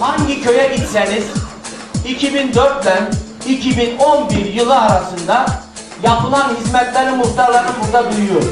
hangi köye gitseniz 2004 ile 2011 yılı arasında yapılan hizmetleri muhtarların burada duyuyor.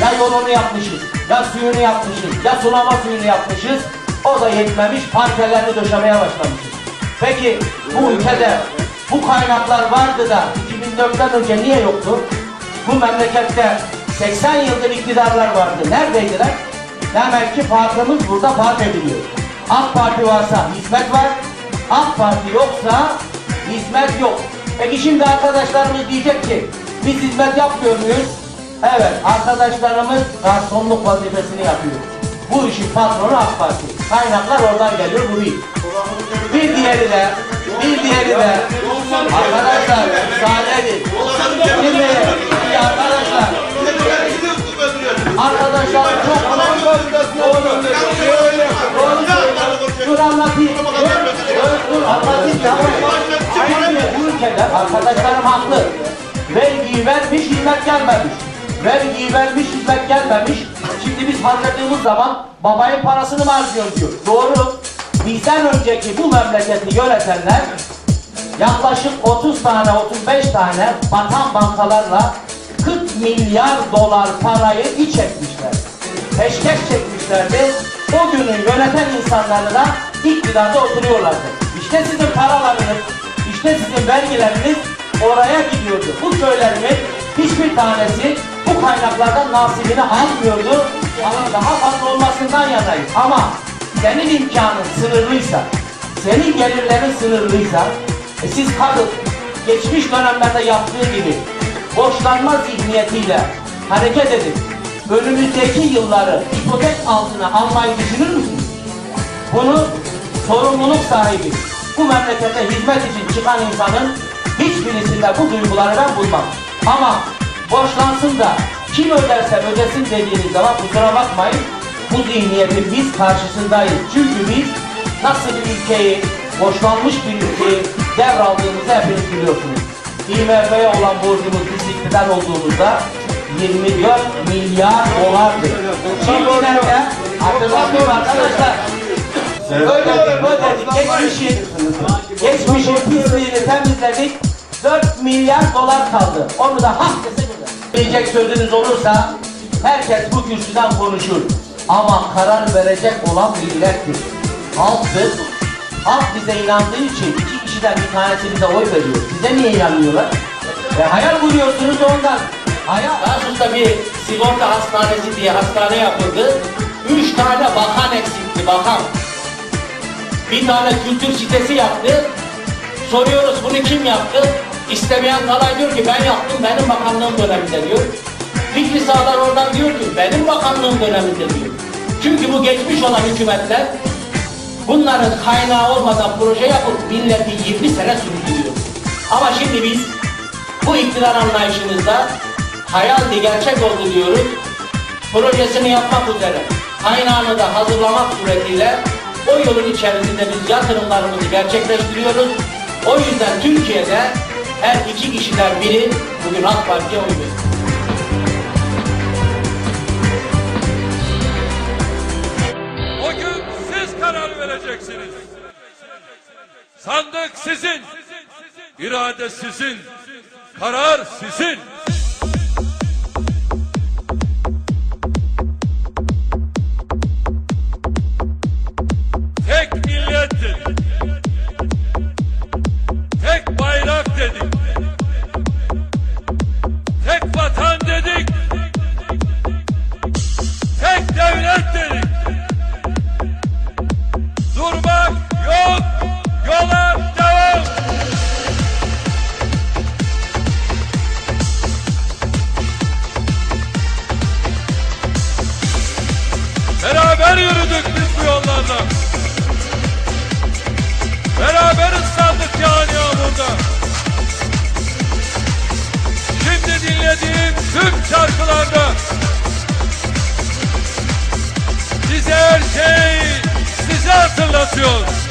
Ya yolunu yapmışız, ya suyunu yapmışız, ya sulama suyunu yapmışız. O da yetmemiş, parkelerini döşemeye başlamışız. Peki bu ülkede bu kaynaklar vardı da 2004'ten önce niye yoktu? Bu memlekette 80 yıldır iktidarlar vardı. Neredeydiler? Demek ki farkımız burada fark ediliyor. AK Parti varsa hizmet var, AK Parti yoksa hizmet yok. Peki şimdi arkadaşlarımız diyecek ki biz hizmet yapmıyor muyuz? Evet, arkadaşlarımız garsonluk vazifesini yapıyor. Bu işin patronu AK Parti. Kaynaklar oradan geliyor, bu bir. Bir diğeri de, bir diğeri de, arkadaşlar müsaade edin. Şimdi, arkadaşlar, arkadaşlar çok doğru Ülkede arkadaşlarım haklı. Vergiyi vermiş, hizmet gelmemiş. Vergiyi vermiş, hizmet gelmemiş. Şimdi biz harcadığımız zaman babayın parasını mı harcıyoruz diyor. Doğru. Bizden önceki bu memleketi yönetenler yaklaşık 30 tane 35 tane batan bankalarla 40 milyar dolar parayı iç etmişler. Peşkeş çekmişlerdi. O günü yöneten insanları da iktidarda oturuyorlardı. İşte sizin paralarınız, işte sizin vergileriniz oraya gidiyordu. Bu köylerimin hiçbir tanesi bu kaynaklardan nasibini almıyordu. Ama daha fazla olmasından yanayız. Ama senin imkanın sınırlıysa, senin gelirlerin sınırlıysa, e siz kalkıp geçmiş dönemlerde yaptığı gibi borçlanma zihniyetiyle hareket edip önümüzdeki yılları ipotek altına almayı düşünür müsünüz? Bunu sorumluluk sahibi, bu memlekete hizmet için çıkan insanın hiçbirisinde bu duyguları ben bulmam. Ama borçlansın da kim öderse ödesin dediğiniz zaman kusura bakmayın bu zihniyetin biz karşısındayız. Çünkü biz nasıl bir ülkeyi, borçlanmış bir ülkeyi devraldığımızı hepiniz biliyorsunuz. IMF'ye olan borcumuz biz iktidar olduğumuzda 24 milyar dolardı. Şimdilerde hatırlatayım arkadaşlar. Ödedik, ödedik. Geçmişin, geçmişin pisliğini temizledik. 4 milyar dolar kaldı. Onu da hak dese güzel. Diyecek sözünüz olursa herkes bu kürsüden konuşur. Ama karar verecek olan millettir. Halktır. Halk bize inandığı için iki kişiden bir tanesi bize oy veriyor. Size niye inanmıyorlar? E, hayal kuruyorsunuz ondan. Hayal. Tarsus'ta bir sigorta hastanesi diye hastane yapıldı. Üç tane bakan eksikti, bakan. Bir tane kültür sitesi yaptı. Soruyoruz bunu kim yaptı? İstemeyen kalay diyor ki ben yaptım benim bakanlığım döneminde diyor. Fikri Sağlar oradan diyor ki benim bakanlığım döneminde diyor. Çünkü bu geçmiş olan hükümetler bunların kaynağı olmadan proje yapıp milleti 20 sene sürdürüyor. Ama şimdi biz bu iktidar anlayışımızda hayaldi gerçek oldu diyoruz. Projesini yapmak üzere kaynağını da hazırlamak suretiyle o yolun içerisinde biz yatırımlarımızı gerçekleştiriyoruz. O yüzden Türkiye'de her iki kişiden biri bugün AK Parti'ye oy veriyor. O gün siz karar vereceksiniz. Sandık sizin. irade sizin. Karar sizin. Tek millettir. Tek bayrak dedik. Hatırlatıyor.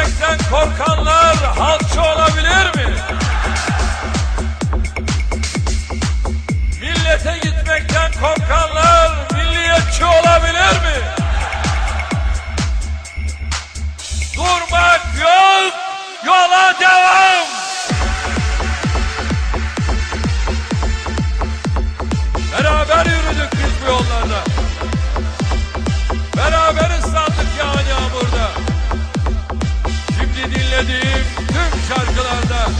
Gelecekten korkanlar halkçı olabilir mi? Millete gitmekten korkanlar milliyetçi olabilir mi? Durmak yok, yola devam! şarkılarda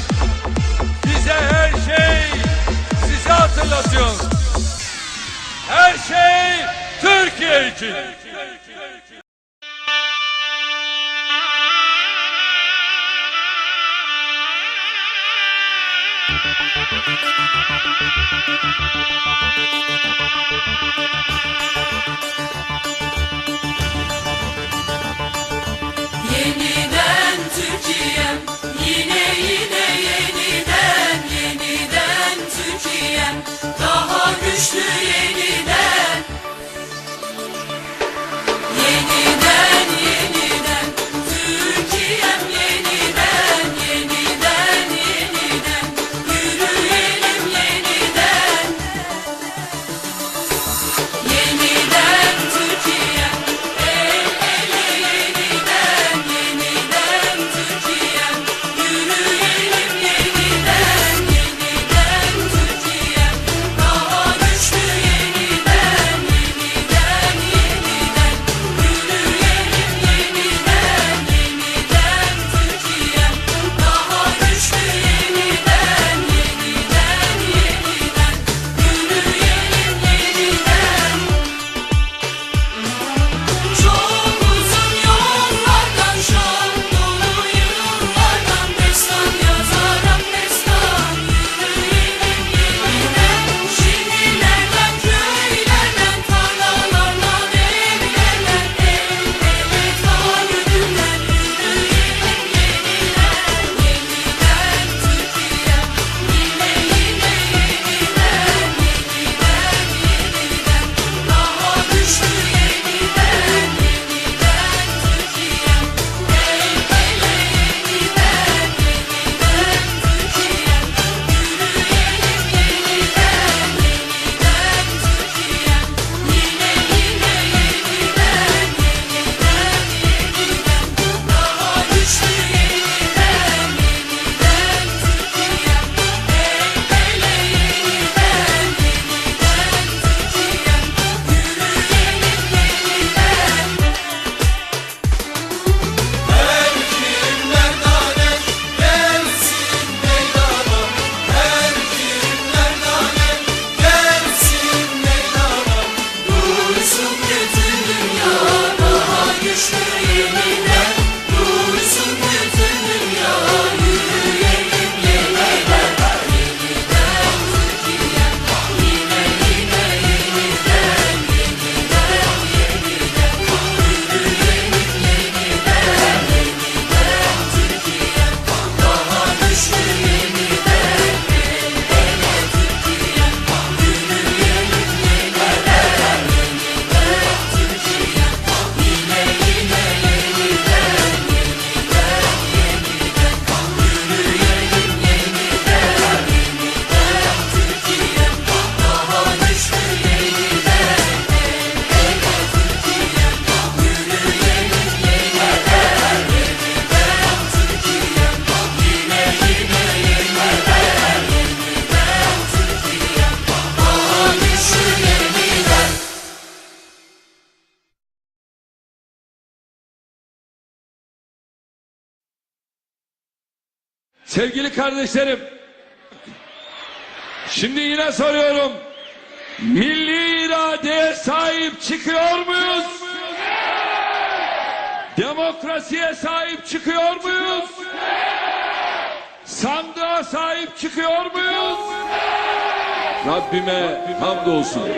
bize her şey size hatırlatıyor. Her şey Türkiye için. Thank you. Sevgili kardeşlerim, şimdi yine soruyorum. Milli iradeye sahip çıkıyor muyuz? Demokrasiye sahip çıkıyor muyuz? Sandığa sahip çıkıyor muyuz? Rabbime hamdolsun.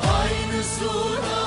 Aynı sudan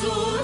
Aynı